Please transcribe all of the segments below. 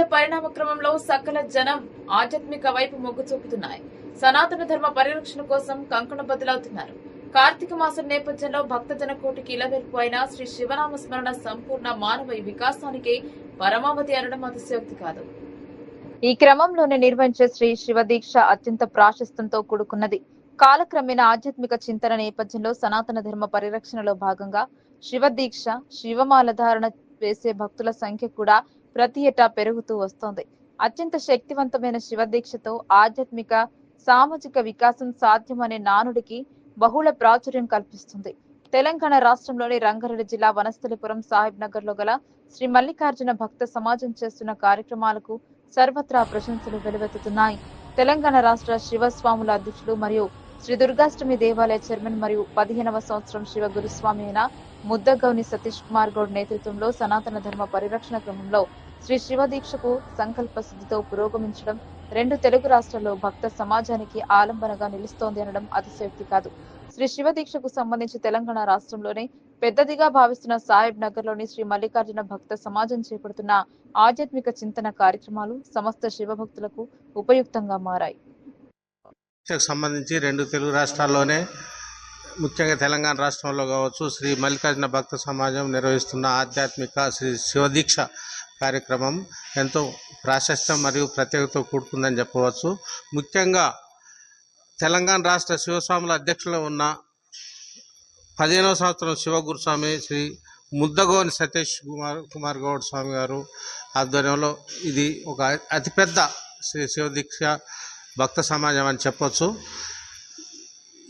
సమాజ పరిణామ క్రమంలో సకల జనం ఆధ్యాత్మిక వైపు మొగ్గు చూపుతున్నాయి. సనాతన ధర్మ పరిరక్షణ కోసం కంకణ బదులవుతున్నారు. కార్తీక మాసం నేపథ్యంలో భక్తజన కోటికి ఇలవెల్పు అయిన శ్రీ శివనామ స్మరణ సంపూర్ణ మానవ వికాసానికి పరమావధి అనడం అతిశయోక్తి కాదు. ఈ క్రమంలోనే నిర్వహించే శ్రీ శివదీక్ష అత్యంత ప్రాశస్తంతో కూడుకున్నది. కాలక్రమేణా ఆధ్యాత్మిక చింతన నేపథ్యంలో సనాతన ధర్మ పరిరక్షణలో భాగంగా శివదీక్ష శివమాల ధారణ వేసే భక్తుల సంఖ్య కూడా ప్రతి ఏటా పెరుగుతూ వస్తోంది. అత్యంత శక్తివంతమైన శివదీక్షతో ఆధ్యాత్మిక సామాజిక వికాసం సాధ్యమనే నానుడికి బహుళ ప్రాచుర్యం కల్పిస్తుంది. తెలంగాణ రాష్ట్రంలోని రంగారెడ్డి జిల్లా వనస్థలిపురం సాహిబ్ నగర్లో గల శ్రీ మల్లికార్జున భక్త సమాజం చేస్తున్న కార్యక్రమాలకు సర్వత్రా ప్రశంసలు వెలువెత్తుతున్నాయి. తెలంగాణ రాష్ట్ర శివస్వాముల అధ్యక్షుడు మరియు శ్రీ దుర్గాష్టమి దేవాలయ చైర్మన్ మరియు పదిహేనవ సంవత్సరం శివ గురుస్వామి అయిన ముద్దగౌని సతీష్ కుమార్ గౌడ్ నేతృత్వంలో సనాతన ధర్మ పరిరక్షణ క్రమంలో శ్రీ శివ దీక్షకు సంకల్ప సిద్ధితో పురోగమించడం రెండు తెలుగు రాష్ట్రాల్లో భక్త సమాజానికి ఆలంబనగా నిలుస్తోంది అనడం అతిశయోక్తి కాదు. శ్రీ శివ దీక్షకు సంబంధించి తెలంగాణ రాష్ట్రంలోనే పెద్దదిగా భావిస్తున్న సాహెబ్ నగర్లోని శ్రీ మల్లికార్జున భక్త సమాజం చేపడుతున్న ఆధ్యాత్మిక చింతన కార్యక్రమాలు సమస్త శివభక్తులకు ఉపయుక్తంగా మారాయి. సంబంధించి రెండు తెలుగు రాష్ట్రాల్లోనే ముఖ్యంగా తెలంగాణ రాష్ట్రంలో కావచ్చు శ్రీ మల్లికార్జున భక్త సమాజం నిర్వహిస్తున్న ఆధ్యాత్మిక శ్రీ శివదీక్ష కార్యక్రమం ఎంతో ప్రాశస్త్యం మరియు ప్రత్యేకతతో కూడుకుందని చెప్పవచ్చు. ముఖ్యంగా తెలంగాణ రాష్ట్ర శివస్వాముల అధ్యక్షులు ఉన్న పదిహేనవ సంవత్సరం శివగురుస్వామి శ్రీ ముద్దగోని సతీష్ కుమార్ కుమార్ గౌడ్ స్వామి గారు ఆధ్వర్యంలో ఇది ఒక అతిపెద్ద శ్రీ శివదీక్ష భక్త సమాజం అని చెప్పొచ్చు.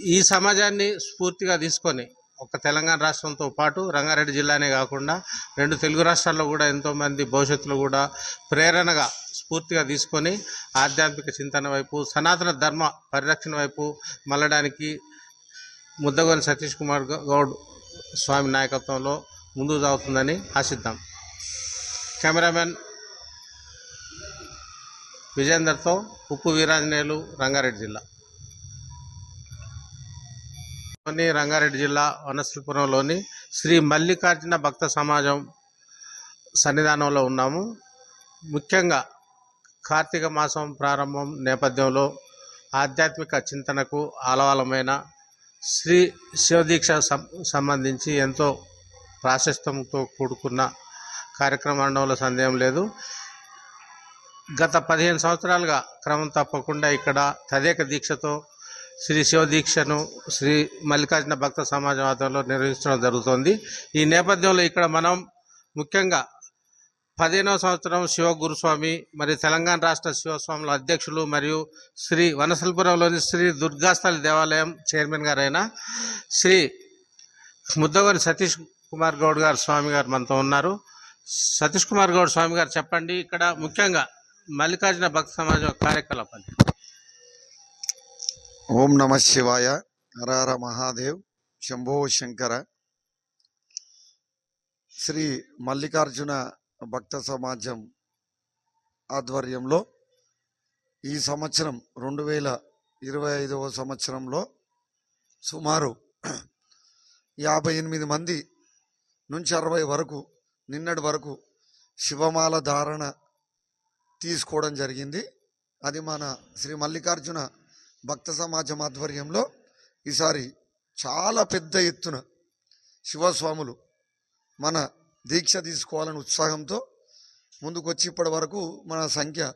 ఈ సమాజాన్ని స్ఫూర్తిగా తీసుకొని ఒక తెలంగాణ రాష్ట్రంతో పాటు రంగారెడ్డి జిల్లానే కాకుండా రెండు తెలుగు రాష్ట్రాల్లో కూడా ఎంతోమంది భవిష్యత్తులో కూడా ప్రేరణగా స్ఫూర్తిగా తీసుకొని ఆధ్యాత్మిక చింతన వైపు సనాతన ధర్మ పరిరక్షణ వైపు మళ్ళడానికి ముద్దగోని సతీష్ కుమార్ గౌడ్ స్వామి నాయకత్వంలో ముందుకు సాగుతుందని ఆశిద్దాం. కెమెరామెన్ విజేందర్తో ఉప్పు వీరాంజనేయులు రంగారెడ్డి జిల్లా. లోని రంగారెడ్డి జిల్లా వనస్థలిపురంలోని శ్రీ మల్లికార్జున భక్త సమాజం సన్నిధానంలో ఉన్నాము. ముఖ్యంగా కార్తీక మాసం ప్రారంభం నేపథ్యంలో ఆధ్యాత్మిక చింతనకు ఆలవాలమైన శ్రీ శివదీక్ష సం సంబంధించి ఎంతో ప్రాశస్తంతో కూడుకున్న కార్యక్రమం అనడంలో సందేహం లేదు. గత పదిహేను సంవత్సరాలుగా క్రమం తప్పకుండా ఇక్కడ తదేక దీక్షతో శ్రీ శివ దీక్షను శ్రీ మల్లికార్జున భక్త సమాజం ఆధ్వర్యంలో నిర్వహించడం జరుగుతోంది. ఈ నేపథ్యంలో ఇక్కడ మనం ముఖ్యంగా పదిహేనవ సంవత్సరం శివ గురుస్వామి మరియు తెలంగాణ రాష్ట్ర శివస్వాముల అధ్యక్షులు మరియు శ్రీ వనసల్పురంలోని శ్రీ దుర్గాస్థలి దేవాలయం చైర్మన్ గారైన శ్రీ ముద్దగోని సతీష్ కుమార్ గౌడ్ గారు స్వామి గారు మనతో ఉన్నారు. సతీష్ కుమార్ గౌడ్ స్వామి గారు చెప్పండి ఇక్కడ ముఖ్యంగా మల్లికార్జున భక్త సమాజం కార్యకలాపాలు. ఓం నమ శివాయ. హరహర మహాదేవ్. శంభో శంకర. శ్రీ మల్లికార్జున భక్త సమాజం ఆధ్వర్యంలో ఈ సంవత్సరం రెండు వేల ఇరవై ఐదవ సంవత్సరంలో సుమారు యాభై ఎనిమిది మంది నుంచి అరవై వరకు నిన్నటి వరకు శివమాల ధారణ తీసుకోవడం జరిగింది. అది మన శ్రీ మల్లికార్జున భక్త సమాజం ఆధ్వర్యంలో ఈసారి చాలా పెద్ద ఎత్తున శివస్వాములు మన దీక్ష తీసుకోవాలని ఉత్సాహంతో ముందుకొచ్చి ఇప్పటి వరకు మన సంఖ్య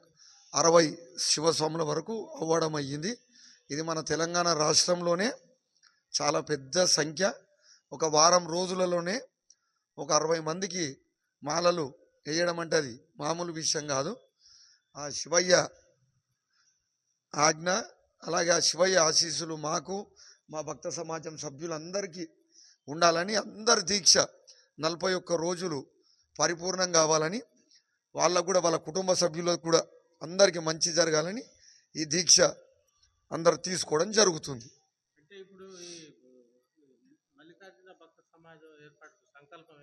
అరవై శివస్వాముల వరకు అవ్వడం అయ్యింది. ఇది మన తెలంగాణ రాష్ట్రంలోనే చాలా పెద్ద సంఖ్య. ఒక వారం రోజులలోనే ఒక అరవై మందికి మాలలు వేయడం అంటే అది మామూలు విషయం కాదు. ఆ శివయ్య ఆజ్ఞ అలాగే ఆ శివయ్య ఆశీస్సులు మాకు మా భక్త సమాజం సభ్యులందరికీ ఉండాలని అందరి దీక్ష నలభై ఒక్క రోజులు పరిపూర్ణం కావాలని వాళ్ళకు కూడా వాళ్ళ కుటుంబ సభ్యులకు కూడా అందరికీ మంచి జరగాలని ఈ దీక్ష అందరు తీసుకోవడం జరుగుతుంది. అంటే ఇప్పుడు ఈ మల్లికార్జున భక్త సమాజం ఏర్పాటు సంకల్పం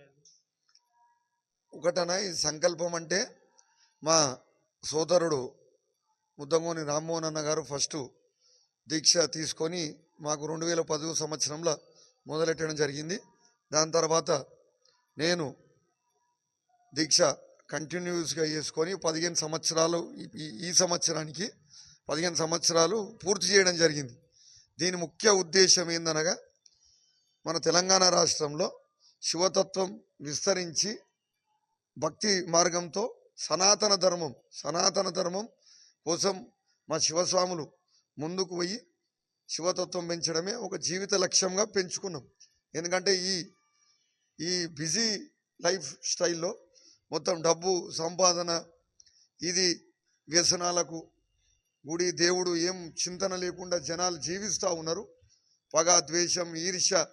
ఒకటన ఈ సంకల్పం అంటే మా సోదరుడు ముద్దంగోని రామ్మోహన్ అన్న గారు ఫస్ట్ దీక్ష తీసుకొని మాకు రెండు వేల పదో సంవత్సరంలో మొదలెట్టడం జరిగింది. దాని తర్వాత నేను దీక్ష కంటిన్యూస్గా చేసుకొని పదిహేను సంవత్సరాలు ఈ- ఈ సంవత్సరానికి పదిహేను సంవత్సరాలు పూర్తి చేయడం జరిగింది. దీని ముఖ్య ఉద్దేశం ఏందనగా మన తెలంగాణ రాష్ట్రంలో శివతత్వం విస్తరించి భక్తి మార్గంతో సనాతన ధర్మం సనాతన ధర్మం కోసం మా శివస్వాములు ముందుకు పోయి శివతత్వం పెంచడమే ఒక జీవిత లక్ష్యంగా పెంచుకున్నాం. ఎందుకంటే ఈ ఈ బిజీ లైఫ్ స్టైల్లో మొత్తం డబ్బు సంపాదన ఇది వ్యసనాలకు గుడి దేవుడు ఏం చింతన లేకుండా జనాలు జీవిస్తూ ఉన్నారు. పగ ద్వేషం ఈర్ష్య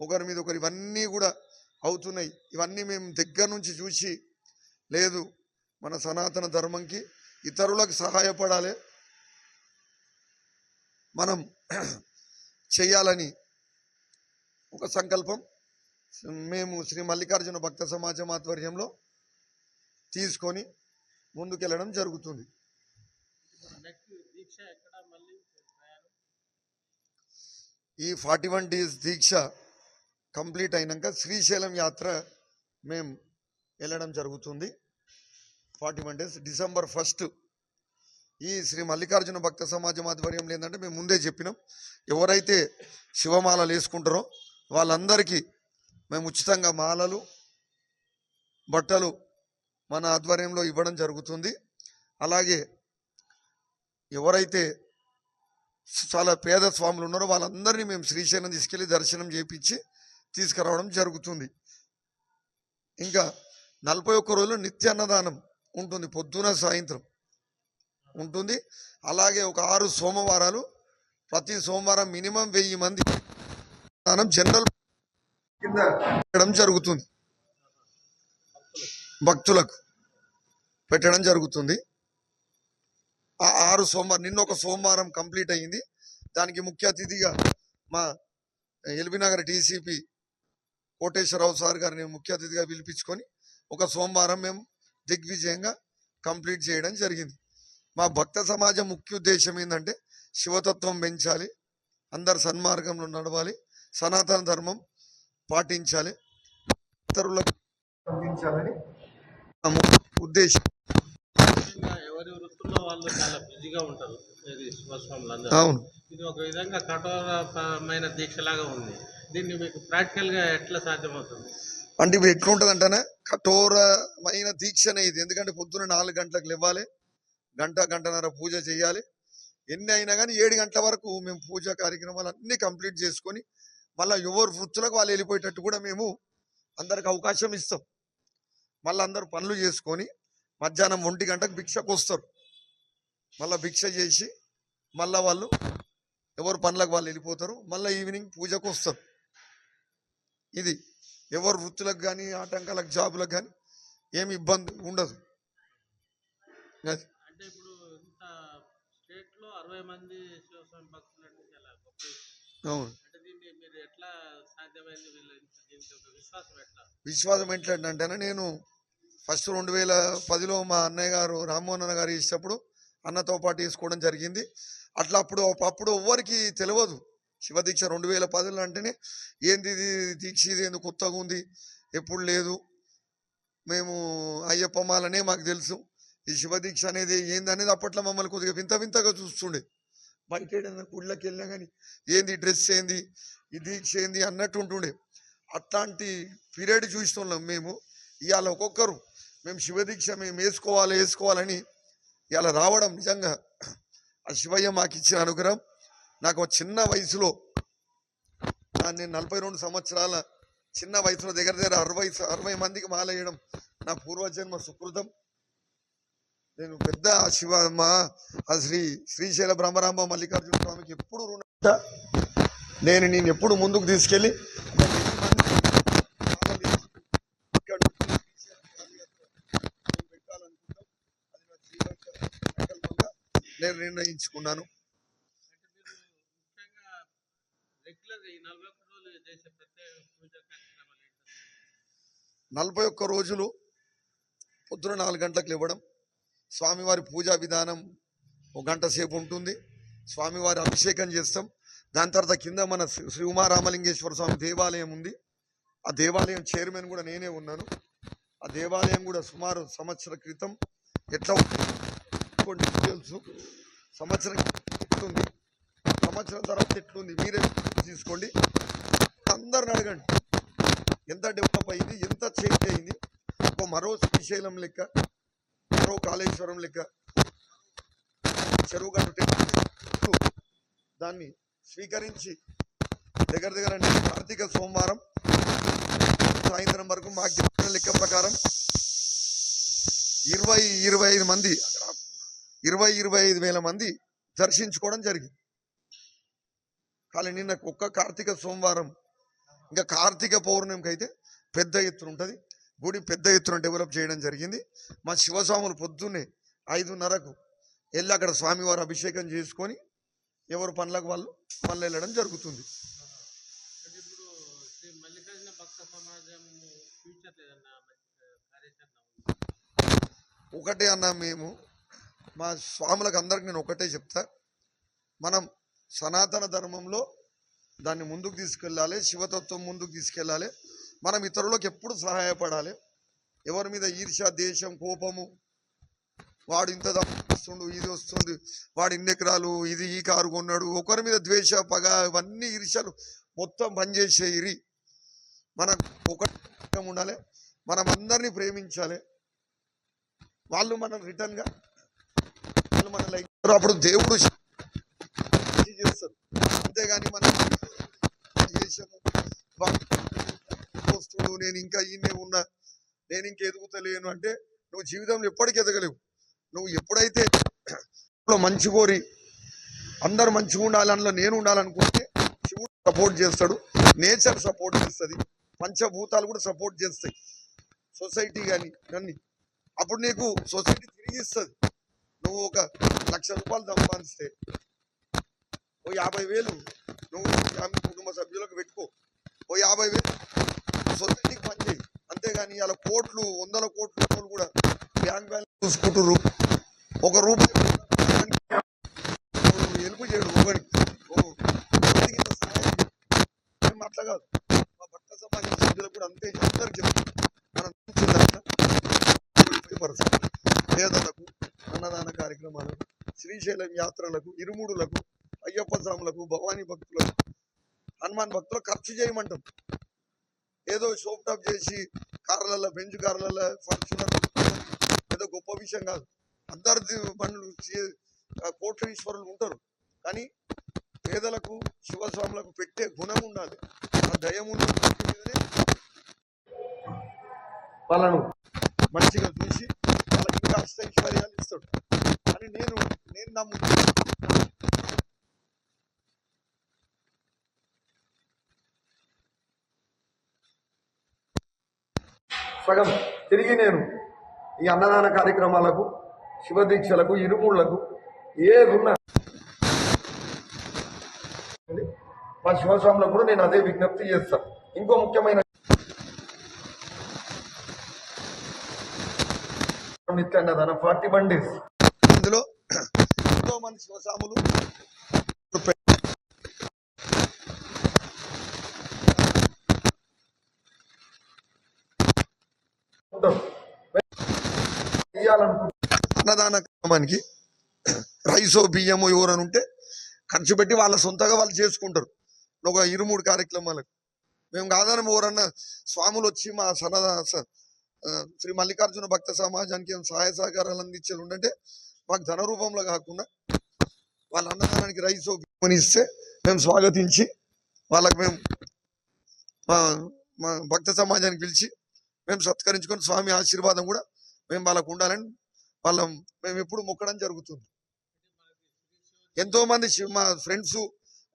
ఒకరి మీద ఒకరు ఇవన్నీ కూడా అవుతున్నాయి. ఇవన్నీ మేము దగ్గర నుంచి చూసి లేదు మన సనాతన ధర్మంకి ఇతరులకు సహాయపడాలి. మనం చేయాలని ఒక సంకల్పం. మేము శ్రీ మల్లికార్జున భక్త సమాజం ఆధ్వర్యంలో తీసుకొని ముందుకెళ్ళడం జరుగుతుంది. ఈ ఫార్టీ వన్ డేస్ దీక్ష కంప్లీట్ అయినాక శ్రీశైలం యాత్ర మేము వెళ్ళడం జరుగుతుంది. Forty one days December first ఈ శ్రీ మల్లికార్జున భక్త సమాజం ఆధ్వర్యంలో ఏంటంటే మేము ముందే చెప్పినాం. ఎవరైతే శివమాలలు వేసుకుంటారో వాళ్ళందరికీ మేము ఉచితంగా మాలలు బట్టలు మన ఆధ్వర్యంలో ఇవ్వడం జరుగుతుంది. అలాగే ఎవరైతే చాలా పేద స్వాములు ఉన్నారో వాళ్ళందరినీ మేము శ్రీశైలం తీసుకెళ్ళి దర్శనం చేయించి తీసుకురావడం జరుగుతుంది. ఇంకా నలభై ఒక్క రోజులు నిత్య అన్నదానం ఉంటుంది పొద్దున సాయంత్రం. ఉంటుంది. అలాగే ఒక ఆరు సోమవారాలు ప్రతి సోమవారం మినిమం వెయ్యి మంది అన్నదానం జనరల్ కింద పెట్టడం జరుగుతుంది. భక్తులకు పెట్టడం జరుగుతుంది. ఆ ఆరు సోమవారం నిన్న ఒక సోమవారం కంప్లీట్ అయ్యింది. దానికి ముఖ్య అతిథిగా మా ఎల్బీనగర్ టీసీపీ కోటేశ్వరరావు సార్ గారిని ముఖ్య అతిథిగా పిలిపించుకొని ఒక సోమవారం మేము దిగ్విజయంగా కంప్లీట్ చేయడం జరిగింది. మా భక్త సమాజం ముఖ్య ఉద్దేశం ఏంటంటే శివతత్వం పెంచాలి అందరు సన్మార్గంలో నడవాలి సనాతన ధర్మం పాటించాలి ఇతరులకు అందించాలని ఉద్దేశం. ఎవరి వృత్తుల్లో వాళ్ళు చాలా బిజీగా ఉంటారు ఇది శివస్వాములు అందరూ అవును. ఇది ఒక విధంగా కఠోరమైన దీక్షలాగా ఉంది. దీన్ని మీకు ప్రాక్టికల్గా ఎట్లా సాధ్యమవుతుంది? అంటే ఇప్పుడు ఎట్లుంటది అంటేనే కఠోరమైన దీక్షనే ఇది. ఎందుకంటే పొద్దున నాలుగు గంటలకు లేవాలి గంట గంటన్నర పూజ చేయాలి. ఎన్ని అయినా కానీ ఏడు గంటల వరకు మేము పూజ కార్యక్రమాలు అన్ని కంప్లీట్ చేసుకొని మళ్ళీ ఎవరు వృత్తులకు వాళ్ళు వెళ్ళిపోయేటట్టు కూడా మేము అందరికి అవకాశం ఇస్తాం. మళ్ళీ అందరూ పనులు చేసుకొని మధ్యాహ్నం ఒంటి గంటకు భిక్షకు వస్తారు. మళ్ళీ భిక్ష చేసి మళ్ళీ వాళ్ళు ఎవరు పనులకు వాళ్ళు వెళ్ళిపోతారు మళ్ళీ ఈవినింగ్ పూజకు వస్తారు. ఇది ఎవరు వృత్తులకు కానీ ఆటంకాలకు జాబులకు కానీ ఏమి ఇబ్బంది ఉండదు. అది. అంటే ఇప్పుడు ఇంత స్టేట్లో అరవై మంది శివస్వామి భక్తులు అంటే చాలా గొప్ప. అవును. మీరు ఎట్లా సాధ్యమైంది విశ్వాసం ఎట్లా? విశ్వాసం ఎట్లంటే నేను ఫస్ట్ రెండు వేల పదిలో మా అన్నయ్య గారు రామ్మోహన్ అన్న గారు ఇచ్చినప్పుడు అన్నతో పాటు వేసుకోవడం జరిగింది. అట్లా అప్పుడు అప్పుడు ఎవ్వరికి తెలియదు. శివదీక్ష రెండు వేల పదిలో అంటేనే ఏంది ఇది? దీక్ష ఇది ఏంది? కొత్తగా ఉంది. ఎప్పుడు లేదు. మేము అయ్యప్ప మాలనే మాకు తెలుసు. ఈ శివదీక్ష అనేది ఏంది అనేది అప్పట్లో మమ్మల్ని కొద్దిగా వింత వింతగా చూస్తుండే. బయట గుళ్ళకి వెళ్ళినా కానీ ఏంది డ్రెస్ ఏంది? ఈ దీక్ష ఏంది? అన్నట్టు ఉంటుండే. అట్లాంటి పీరియడ్ చూస్తున్నాం మేము. ఇవాళ ఒక్కొక్కరు మేము శివదీక్ష మేము వేసుకోవాలి వేసుకోవాలని ఇవాళ రావడం నిజంగా ఆ శివయ్య మాకు ఇచ్చిన అనుగ్రహం. నాకు చిన్న వయసులో దాన్ని నేను నలభై రెండు సంవత్సరాల చిన్న వయసులో దగ్గర దగ్గర అరవై అరవై మందికి మాలేయడం నా పూర్వజన్మ సుకృతం. నేను పెద్ద ఆ శివ ఆ శ్రీ శ్రీశైల బ్రహ్మరాంబ మల్లికార్జున స్వామికి ఎప్పుడు రుణ నేను నేను ఎప్పుడు ముందుకు తీసుకెళ్ళి నేను నిర్ణయించుకున్నాను. నలభై ఒక్క రోజులు పొద్దున నాలుగు గంటలకు ఇవ్వడం స్వామివారి పూజా విధానం ఒక గంట సేపు ఉంటుంది. స్వామివారి అభిషేకం చేస్తాం. దాని తర్వాత కింద మన శ్రీ శ్రీ ఉమారామలింగేశ్వర స్వామి దేవాలయం ఉంది. ఆ దేవాలయం చైర్మన్ కూడా నేనే ఉన్నాను. ఆ దేవాలయం కూడా సుమారు సంవత్సర క్రితం ఎట్లా కొన్ని తెలుసు సంవత్సరం ఎట్లుంది? సంవత్సరం తర్వాత ఎట్లుంది? మీరే తీసుకోండి. అందరిని అడగండి. ఎంత డెవలప్ అయింది? ఎంత చేంజ్ అయింది? ఒక మరో శ్రీశైలం లెక్క చెరువు కాళేశ్వరం లెక్క చెరువు గట్టు టెంపుల్ దాన్ని స్వీకరించి దగ్గర దగ్గర కార్తీక సోమవారం సాయంత్రం వరకు మాకు చెప్పిన లెక్క ప్రకారం ఇరవై ఇరవై ఐదు మంది ఇరవై ఇరవై ఐదు వేల మంది దర్శించుకోవడం జరిగింది. కానీ నిన్న ఒక్క కార్తీక సోమవారం ఇంకా కార్తీక పౌర్ణమికి అయితే పెద్ద ఎత్తున ఉంటుంది. గుడి పెద్ద ఎత్తున డెవలప్ చేయడం జరిగింది. మా శివస్వాములు పొద్దున్నే ఐదున్నరకు వెళ్ళి అక్కడ స్వామివారు అభిషేకం చేసుకొని ఎవరు పనులకు వాళ్ళు మళ్ళీ వెళ్ళడం జరుగుతుంది. ఒకటే అన్నా మేము మా స్వాములకు అందరికి నేను ఒకటే చెప్తా. మనం సనాతన ధర్మంలో దాన్ని ముందుకు తీసుకెళ్ళాలి శివతత్వం ముందుకు తీసుకెళ్ళాలి. మనం ఇతరులకు ఎప్పుడు సహాయపడాలి? ఎవరి మీద ఈర్ష దేశం కోపము? వాడు ఇంత వస్తుండు ఇది వస్తుంది వాడు ఇన్ని ఎకరాలు ఇది ఈ కారు కొన్నాడు ఒకరి మీద ద్వేష పగ ఇవన్నీ ఈర్షలు మొత్తం పనిచేసేయిరి మనం ఒక ఉండాలి మనం అందరినీ ప్రేమించాలి. వాళ్ళు మనం రిటర్న్గా వాళ్ళు మన లైక్ అప్పుడు దేవుడు చేస్తారు. అంతేగాని మనం దేశము వస్తుడు నేను ఇంకా ఈయనే ఉన్నా నేను ఇంక ఎదుగుతలేను అంటే నువ్వు జీవితంలో ఎప్పటికీ ఎదగలేవు. నువ్వు ఎప్పుడైతే మంచి కోరి అందరు మంచిగా ఉండాలి అందులో నేను ఉండాలనుకుంటే శివుడు సపోర్ట్ చేస్తాడు నేచర్ సపోర్ట్ చేస్తుంది పంచభూతాలు కూడా సపోర్ట్ చేస్తాయి. సొసైటీ కానీ అన్ని అప్పుడు నీకు సొసైటీ తిరిగి ఇస్తుంది. నువ్వు ఒక లక్ష రూపాయలు సంపాదిస్తే ఓ యాభై వేలు నువ్వు కుటుంబ సభ్యులకు పెట్టుకో. ఓ యాభై వేలు సొసైటీకి పనిచేయి అంతేగాని ఇలా కోట్లు వందల కోట్ల రూపాయలు కూడా బ్యాంక్ బ్యాలెన్స్ చూసుకుంటుర్రు. ఒక రూపాయి ఎలుపు చేయడు ఒకరికి ఓ సహాయం మేము అట్లా కాదు. మా భక్త సమాజం సభ్యులకు కూడా అంతే అందరు చెప్తాం మనం పేదలకు అన్నదాన కార్యక్రమాలు శ్రీశైలం యాత్రలకు ఇరుముడులకు అయ్యప్ప స్వాములకు భవానీ భక్తులకు హనుమాన్ భక్తులకు ఖర్చు చేయమంటాం. ఏదో షోప్ టాప్ చేసి కార్లలో బెంచ్ కార్లలో ఫార్చునర్ ఏదో గొప్ప విషయం కాదు. అందరి పనులు చే- ఆ ఉంటారు. కానీ పేదలకు శివస్వాములకు పెట్టే గుణం ఉండాలి. ఆ దయం వాళ్ళను మంచిగా చూసి వాళ్ళకి ఇంకా అష్టైశ్వర్యాలు ఇస్తాడు. అని నేను నేను నమ్ముతున్నాను. సగం తిరిగి నేను ఈ అన్నదాన కార్యక్రమాలకు శివదీక్షలకు ఇరుముళ్ళకు ఏదున్నా మా శివస్వాములకు కూడా నేను అదే విజ్ఞప్తి చేస్తాను ఇంకో ముఖ్యమైన నిత్య అన్నదాన ఫార్టీ వన్ డేస్. ఇందులో ఎంతో మంది శివస్వాములు చేయాలనుకుంటున్నారు అన్నదాన క్రమానికి రైసో బియ్యమో ఎవరని ఉంటే ఖర్చు పెట్టి వాళ్ళ సొంతగా వాళ్ళు చేసుకుంటారు. ఒక ఇరుమూడు కార్యక్రమాలకు. మేము కాదని ఎవరన్నా స్వాములు వచ్చి మా సనదా స- శ్రీ మల్లికార్జున భక్త సమాజానికి ఏం సహాయ సహకారాలు అందించేది ఉండంటే మాకు ధన రూపంలో కాకుండా వాళ్ళ అన్నదానానికి రైసో బియ్యమని ఇస్తే మేము స్వాగతించి వాళ్ళకి మేము మా మా భక్త సమాజానికి పిలిచి మేము సత్కరించుకొని స్వామి ఆశీర్వాదం కూడా మేము వాళ్ళకు ఉండాలని వాళ్ళ మేము ఎప్పుడు మొక్కడం జరుగుతుంది. ఎంతో మంది మా ఫ్రెండ్స్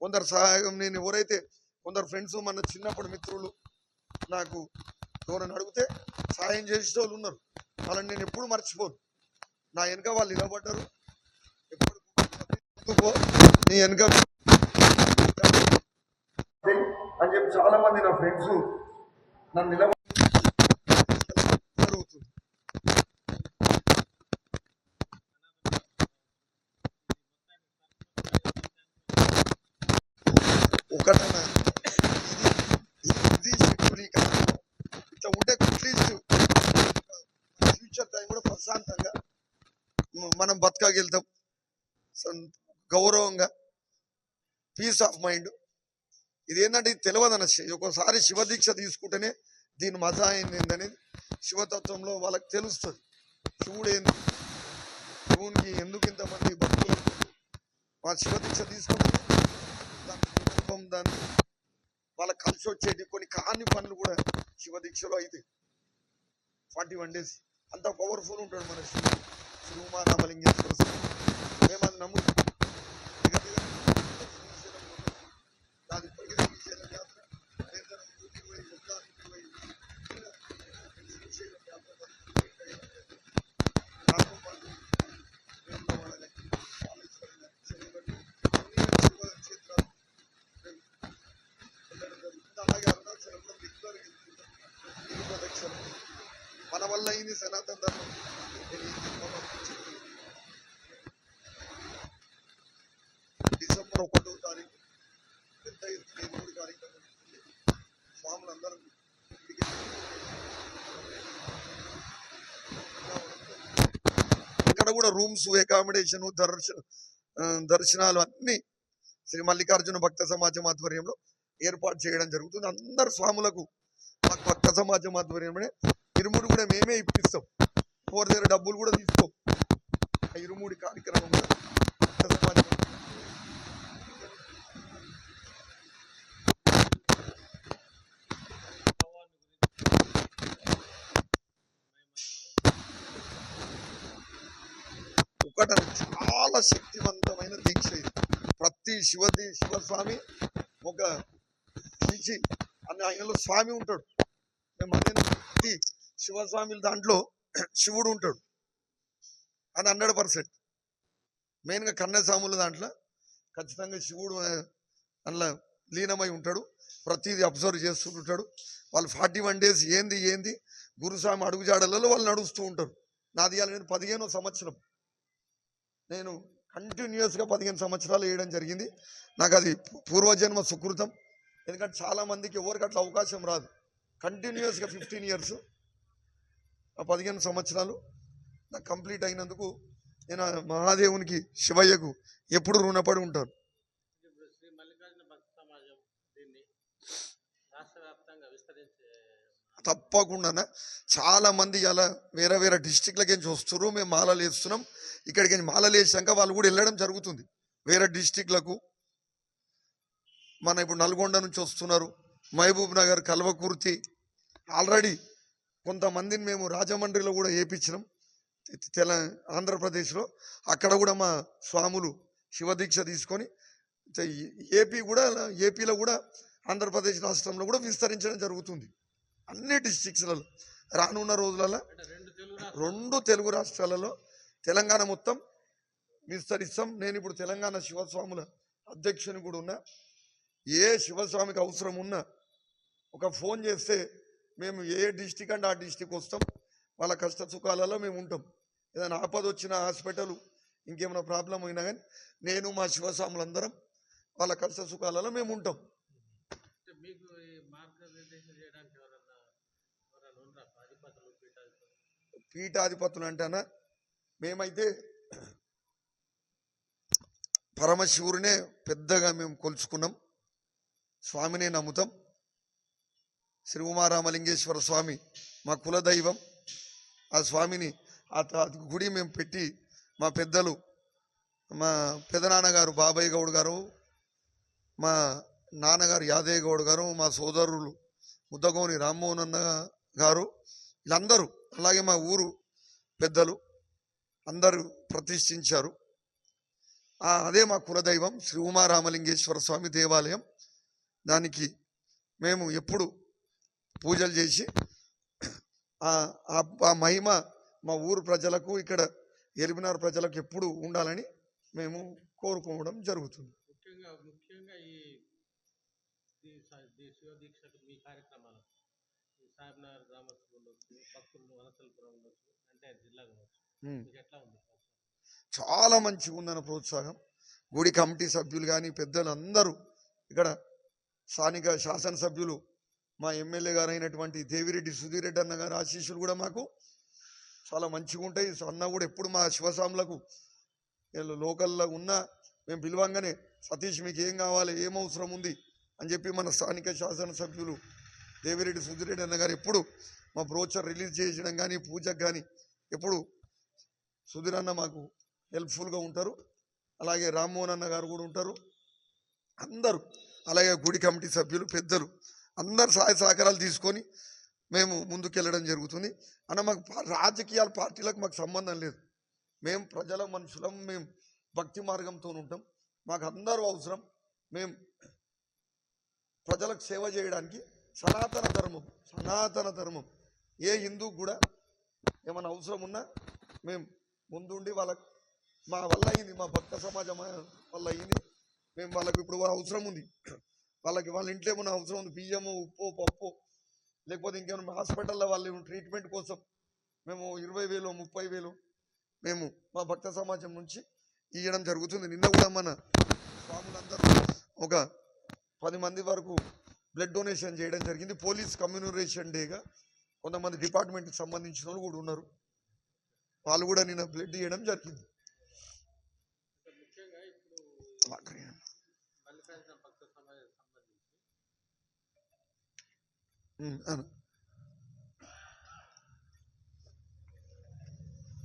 కొందరు సహాయం నేను ఎవరైతే కొందరు ఫ్రెండ్స్ మన చిన్నప్పుడు మిత్రులు నాకు ఎవరైనా అడిగితే సహాయం చేసే వాళ్ళు ఉన్నారు. వాళ్ళని నేను ఎప్పుడు మర్చిపోను. నా వెనక వాళ్ళు నిలబడ్డారు. ఎప్పుడు పో, నీ వెనక అని చెప్పి చాలా మంది నా ఫ్రెండ్స్ నన్ను నిలబ జరుగుతుంది ఒకటన్నా ఇది ఇది షెడ్యూల్ ఈ కార్యక్రమం. ఇట్లా ఉంటే అట్లీస్ట్ ప్రశాంతంగా మ- మనం బతకగలుగుతాం. గౌరవంగా పీస్ ఆఫ్ మైండ్ ఇది ఏంటంటే ఇది తెలియదు ఒకసారి శివ దీక్ష తీసుకుంటేనే దీని మజా ఏంది శివతత్వంలో వాళ్ళకి తెలుస్తుంది. శివుడు ఏంది శివునికి ఎందుకు ఇంతమంది భక్తులు? వాళ్ళు శివ దీక్ష తీసుకుంటే దాని కుటుంబం వాళ్ళకి కలిసి వచ్చేటి కొన్ని కాని పనులు కూడా శివ దీక్షలో అయితే. ఫార్టీ వన్ డేస్ అంత పవర్ఫుల్ ఉంటాడు మన శివుడు. శ్రీ ఉమారామలింగేశ్వర స్వామి మేము అది నమ్ముతాం ఇక మీద శ్రీశైలం పోతాం. నాది ఇప్పటికీ శ్రీశైలం యాత్ర నిరంతరం ఊరికి పోయి మొత్తానికి పోయి శ్రీశైలం యాత్ర నాతో పాటు వేములవాడ కానీ, కాళేశ్వరం కానీ, చెరువుగట్టు, అన్ని శివ క్షేత్రాలు మేము వెళ్ళడం జరుగుతుంది. అలాగే అరుణాచలం కూడా రెగ్యులర్ గిరి ప్రదక్షిణ మన వల్ల అయింది సనాతన ధర్మం నేను ఈ జన్మలో చెప్తున్నాను. డిసెంబర్ ఒకటో తారీఖు పెద్ద ఎత్తున ఈ మూడు కార్యక్రమం ఉంటుంది. స్వాములందరూ ఇంటికి కూడా రూమ్స్ అకామిడేషన్ దర్శన దర్శనాలు అన్ని శ్రీ మల్లికార్జున భక్త సమాజం ఆధ్వర్యంలో ఏర్పాటు చేయడం జరుగుతుంది. అందరు స్వాములకు మాకు భక్త సమాజం ఆధ్వర్యంలోనే ఇరుముడు కూడా మేమే ఇప్పిస్తాం. ఫోర్ దగ్గర డబ్బులు కూడా తీసుకోం. ఆ ఇరుముడి కార్యక్రమం కూడా భక్త సమాజం ఒకట చాలా శక్తివంతమైన దీక్ష ఇది. ప్రతి శివది శివస్వామి ఒక శిచి అనే ఆయనలో స్వామి ఉంటాడు. మేము అదే ప్రతి శివస్వామి దాంట్లో శివుడు ఉంటాడు. అని హండ్రెడ్ పర్సెంట్. మెయిన్గా కన్నస్వాములు దాంట్లో ఖచ్చితంగా శివుడు అందులో లీనమై ఉంటాడు. ప్రతిదీ అబ్జర్వ్ చేస్తుంటాడు. వాళ్ళు ఫార్టీ వన్ డేస్ ఏంది ఏంది? గురుస్వామి అడుగుజాడలలో వాళ్ళు నడుస్తూ ఉంటారు. నాది ఇవాళ నేను పదిహేనో సంవత్సరం. నేను కంటిన్యూస్గా పదిహేను సంవత్సరాలు వేయడం జరిగింది. నాకు అది పూర్వజన్మ సుకృతం. ఎందుకంటే చాలా మందికి ఎవరికి అట్లా అవకాశం రాదు. కంటిన్యూస్గా ఫిఫ్టీన్ ఇయర్స్ ఆ పదిహేను సంవత్సరాలు నాకు కంప్లీట్ అయినందుకు నేను మహాదేవునికి శివయ్యకు ఎప్పుడు రుణపడి ఉంటాను ఇప్పుడు శ్రీ మల్లికార్జున భక్త సమాజం దీన్ని రాష్ట్ర వ్యాప్తంగా విస్తరించే తప్పకుండా చాలామంది అలా వేరే వేరే డిస్టిక్లకి నుంచి వస్తున్నారు. మేము మాలలు వేస్తున్నాం. ఇక్కడికి నుంచి మాలలు వేసాక వాళ్ళు కూడా వెళ్ళడం జరుగుతుంది. వేరే డిస్టిక్లకు మన ఇప్పుడు నల్గొండ నుంచి వస్తున్నారు. మహబూబ్ నగర్ కల్వకుర్తి. ఆల్రెడీ కొంతమందిని మేము రాజమండ్రిలో కూడా వేయించినాం తెల ఆంధ్రప్రదేశ్లో. అక్కడ కూడా మా స్వాములు శివదీక్ష తీసుకొని ఏపీ కూడా ఏపీలో కూడా ఆంధ్రప్రదేశ్ రాష్ట్రంలో కూడా విస్తరించడం జరుగుతుంది. అన్ని డిస్ట్రిక్ట్స్లలో రానున్న రోజులలో రెండు తెలుగు రెండు తెలుగు రాష్ట్రాలలో తెలంగాణ మొత్తం విస్తరిస్తాం నేను ఇప్పుడు తెలంగాణ శివస్వాముల అధ్యక్షుని కూడా ఉన్నా. ఏ శివస్వామికి అవసరం ఉన్నా ఒక ఫోన్ చేస్తే మేము ఏ డిస్టిక్ అంటే ఆ డిస్టిక్ వస్తాం. వాళ్ళ కష్ట సుఖాలలో మేము ఉంటాం. ఏదైనా ఆపద వచ్చిన హాస్పిటల్ ఇంకేమైనా ప్రాబ్లం అయినా కానీ నేను మా శివస్వాములందరం వాళ్ళ కష్ట సుఖాలలో మేము ఉంటాం అంటే మీకు ఈ మార్గనిర్దేశం చేయడానికి ఎవరన్నా ఎవరన్నా ఉండరా అధిపతులు పీఠాధిపతులు అంటేనా? మేమైతే పరమశివుడినే పెద్దగా మేము కొలుచుకున్నాం. స్వామినే నమ్ముతాం. శ్రీ ఉమారామలింగేశ్వర స్వామి మా కులదైవం. ఆ స్వామిని ఆ గుడి మేము పెట్టి మా పెద్దలు మా పెదనాన్నగారు బాబాయ్ గౌడ్ గారు మా నాన్నగారు యాదయ్య గౌడ్ గారు మా సోదరులు ముద్దగోని రామ్మోహన్ అన్న గారు వీళ్ళందరూ అలాగే మా ఊరు పెద్దలు అందరూ ప్రతిష్ఠించారు. అదే మా కులదైవం శ్రీ ఉమారామలింగేశ్వర స్వామి దేవాలయం. దానికి మేము ఎప్పుడు పూజలు చేసి ఆ మహిమ మా ఊరు ప్రజలకు ఇక్కడ ఎలిమినార్ ప్రజలకు ఎప్పుడు ఉండాలని మేము కోరుకోవడం జరుగుతుంది. ముఖ్యంగా ముఖ్యంగా ఈ మీ కార్యక్రమాలు సాహెబ్నగర్ గ్రామస్తులు ఉండొచ్చు భక్తులు వనసలపురం ఉండొచ్చు అంటే జిల్లా. మీకు ఎట్లా ఉంది చాలా మంచిగా ఉందన్న ప్రోత్సాహం. గుడి కమిటీ సభ్యులు కానీ పెద్దలు అందరూ ఇక్కడ స్థానిక శాసనసభ్యులు మా ఎమ్మెల్యే గారు అయినటువంటి దేవిరెడ్డి సుధీర్ రెడ్డి అన్న గారు ఆశీస్సులు కూడా మాకు చాలా మంచిగా ఉంటాయి. అన్న కూడా ఎప్పుడు మా శివస్వాములకు లోకల్లో ఉన్నా మేము పిలవంగానే సతీష్ మీకు ఏం కావాలి ఏం అవసరం ఉంది అని చెప్పి మన స్థానిక శాసనసభ్యులు దేవిరెడ్డి సుధిరెడ్డి అన్న గారు ఎప్పుడు మా బ్రోచర్ రిలీజ్ చేయించడం కానీ పూజకు కానీ ఎప్పుడు సుధీర్ అన్న మాకు హెల్ప్ఫుల్గా ఉంటారు. అలాగే రామ్మోహన్ అన్న గారు కూడా ఉంటారు. అందరూ అలాగే గుడి కమిటీ సభ్యులు పెద్దలు అందరు సహాయ సహకారాలు తీసుకొని మేము ముందుకెళ్ళడం జరుగుతుంది. అన్న మాకు రాజకీయాల పార్టీలకు మాకు సంబంధం లేదు. మేము ప్రజల మనుషులం మేము భక్తి మార్గంతో ఉంటాం. మాకు అందరూ అవసరం. మేము ప్రజలకు సేవ చేయడానికి సనాతన ధర్మం సనాతన ధర్మం. ఏ హిందూ కూడా ఏమైనా అవసరం ఉన్నా మేము ముందుండి వాళ్ళ మా వల్ల అయింది మా భక్త సమాజం వల్ల అయింది. మేము వాళ్ళకి ఇప్పుడు అవసరం ఉంది. వాళ్ళకి వాళ్ళ ఇంట్లో ఏమైనా అవసరం ఉంది బియ్యము ఉప్పు పప్పు లేకపోతే ఇంకేమైనా హాస్పిటల్లో వాళ్ళు ట్రీట్మెంట్ కోసం మేము ఇరవై వేలు ముప్పై వేలు మేము మా భక్త సమాజం నుంచి ఇవ్వడం జరుగుతుంది. నిన్న కూడా మన స్వాములందరూ ఒక పది మంది వరకు బ్లడ్ డొనేషన్ చేయడం జరిగింది. పోలీస్ కమ్యూనరేషన్ డేగా కొంతమంది డిపార్ట్మెంట్కి సంబంధించిన వాళ్ళు కూడా ఉన్నారు. వాళ్ళు కూడా నిన్న బ్లడ్ ఇవ్వడం జరిగింది. ఇంకా ముఖ్యంగా ఇప్పుడు మల్లికార్జున భక్త సమాజం సంబంధించి ఉమ్, అను.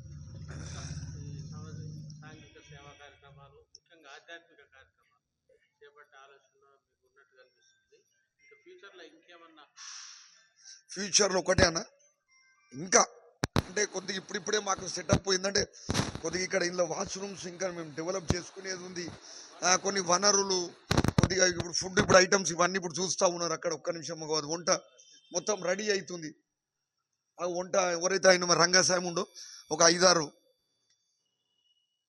ఈ సమాజ- సాంఘిక సేవా కార్యక్రమాలు ముఖ్యంగా ఆధ్యాత్మిక కార్యక్రమాలు చేపట్టే ఆలోచన మీకు ఉన్నట్టుగా అనిపిస్తుంది ఇంకా ఫ్యూచర్లో ఇంకేమన్నా? ఫ్యూచర్లో ఒకటే అన్న. ఇంకా అంటే కొద్దిగా ఇప్పుడిప్పుడే మాకు సెటప్ పోయిందంటే కొద్దిగా ఇక్కడ ఇందులో వాష్రూమ్స్ ఇంకా మేము డెవలప్ చేసుకునేది ఉంది. కొన్ని వనరులు కొద్దిగా ఇప్పుడు ఫుడ్ ఇప్పుడు ఐటమ్స్ ఇవన్నీ ఇప్పుడు చూస్తూ ఉన్నారు అక్కడ ఒక్క నిమిషం కాదు వంట మొత్తం రెడీ అవుతుంది ఆ వంట ఎవరైతే ఆయన మరి రంగసాయం ఉండో ఒక ఐదారు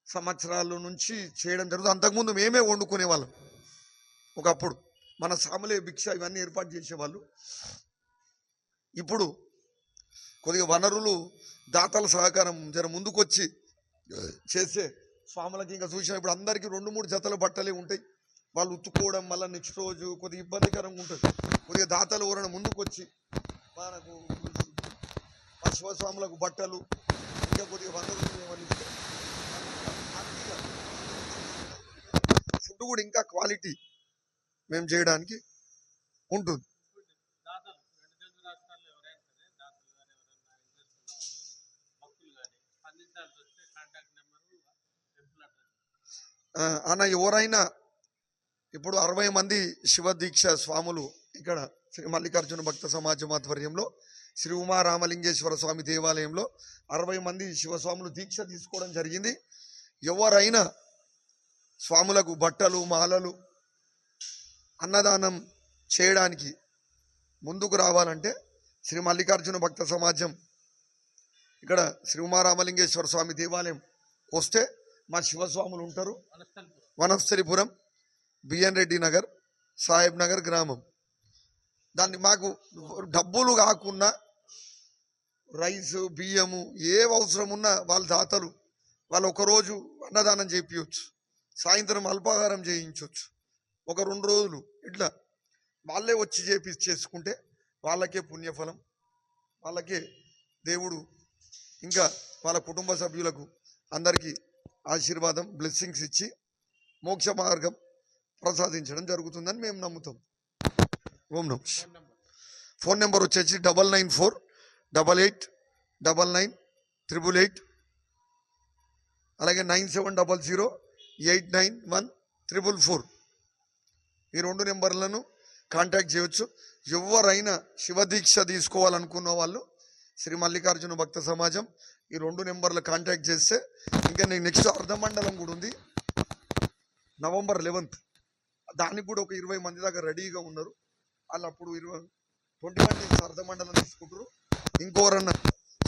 సంవత్సరాల నుంచి చేయడం జరుగుతుంది. అంతకుముందు మేమే వండుకునే వాళ్ళం ఒకప్పుడు. మన సామలే భిక్ష ఇవన్నీ ఏర్పాటు చేసేవాళ్ళు ఇప్పుడు కొద్దిగా వనరులు దాతల సహకారం జర ముందుకొచ్చి చేసే స్వాములకి ఇంకా చూసిన ఇప్పుడు అందరికీ రెండు మూడు జతలు బట్టలే ఉంటాయి వాళ్ళు ఉత్తుకోవడం మళ్ళీ నెక్స్ట్ రోజు కొద్దిగా ఇబ్బందికరంగా ఉంటుంది కొద్దిగా దాతలు ఎవరైనా ముందుకొచ్చి మనకు పశువస్వాములకు బట్టలు ఇంకా కొద్దిగా వనరులు ఏమని ఫుడ్ కూడా ఇంకా క్వాలిటీ మేము చేయడానికి ఉంటుంది. ఎవరైనా అన్న ఎవరైనా ఇప్పుడు అరవై మంది శివ దీక్ష స్వాములు ఇక్కడ శ్రీ మల్లికార్జున భక్త సమాజం ఆధ్వర్యంలో శ్రీ ఉమా రామలింగేశ్వర స్వామి దేవాలయంలో అరవై మంది శివస్వాములు దీక్ష తీసుకోవడం జరిగింది. ఎవరైనా స్వాములకు బట్టలు మాలలు అన్నదానం చేయడానికి ముందుకు రావాలంటే శ్రీ మల్లికార్జున భక్త సమాజం ఇక్కడ శ్రీ ఉమారామలింగేశ్వర స్వామి దేవాలయం వస్తే మా శివస్వాములు ఉంటారు. వనస్థలిపురం బిఎన్ రెడ్డి నగర్ సాహెబ్ నగర్ గ్రామం. దాన్ని మాకు డబ్బులు కాకుండా రైస్ బియ్యము ఏ అవసరం ఉన్నా వాళ్ళ దాతలు వాళ్ళు ఒకరోజు అన్నదానం చేయించవచ్చు. సాయంత్రం అల్పాహారం చేయించవచ్చు. ఒక రెండు రోజులు ఇట్లా వాళ్ళే వచ్చి చేపి చేసుకుంటే వాళ్ళకే పుణ్యఫలం. వాళ్ళకే దేవుడు ఇంకా వాళ్ళ కుటుంబ సభ్యులకు అందరికీ ఆశీర్వాదం బ్లెస్సింగ్స్ ఇచ్చి మోక్ష మార్గం ప్రసాదించడం జరుగుతుందని మేము నమ్ముతాం. ఓం నమ. ఫోన్ నెంబర్ ఫోన్ నెంబర్ వచ్చేసి double nine four double eight double nine triple eight అలాగే nine seven double zero eight nine one triple four. ఈ రెండు నెంబర్లను కాంటాక్ట్ చేయొచ్చు. ఎవరైనా శివదీక్ష తీసుకోవాలనుకున్న వాళ్ళు శ్రీ మల్లికార్జున భక్త సమాజం ఈ రెండు నెంబర్లు కాంటాక్ట్ చేస్తే ఇంకా నేను నెక్స్ట్ అర్ధమండలం కూడా ఉంది. November eleventh. దానికి కూడా ఒక ఇరవై మంది దాకా రెడీగా ఉన్నారు. వాళ్ళు అప్పుడు ఇరవై ట్వంటీ వన్ డేస్ అర్ధమండలం తీసుకుంటారు. ఇంకోరన్నా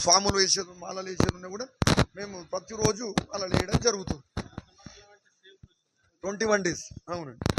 స్వాములు వేసేది మాలలు వేసేది ఉన్నా కూడా మేము ప్రతిరోజు అలా వేయడం జరుగుతుంది. Twenty one days. అవునండి.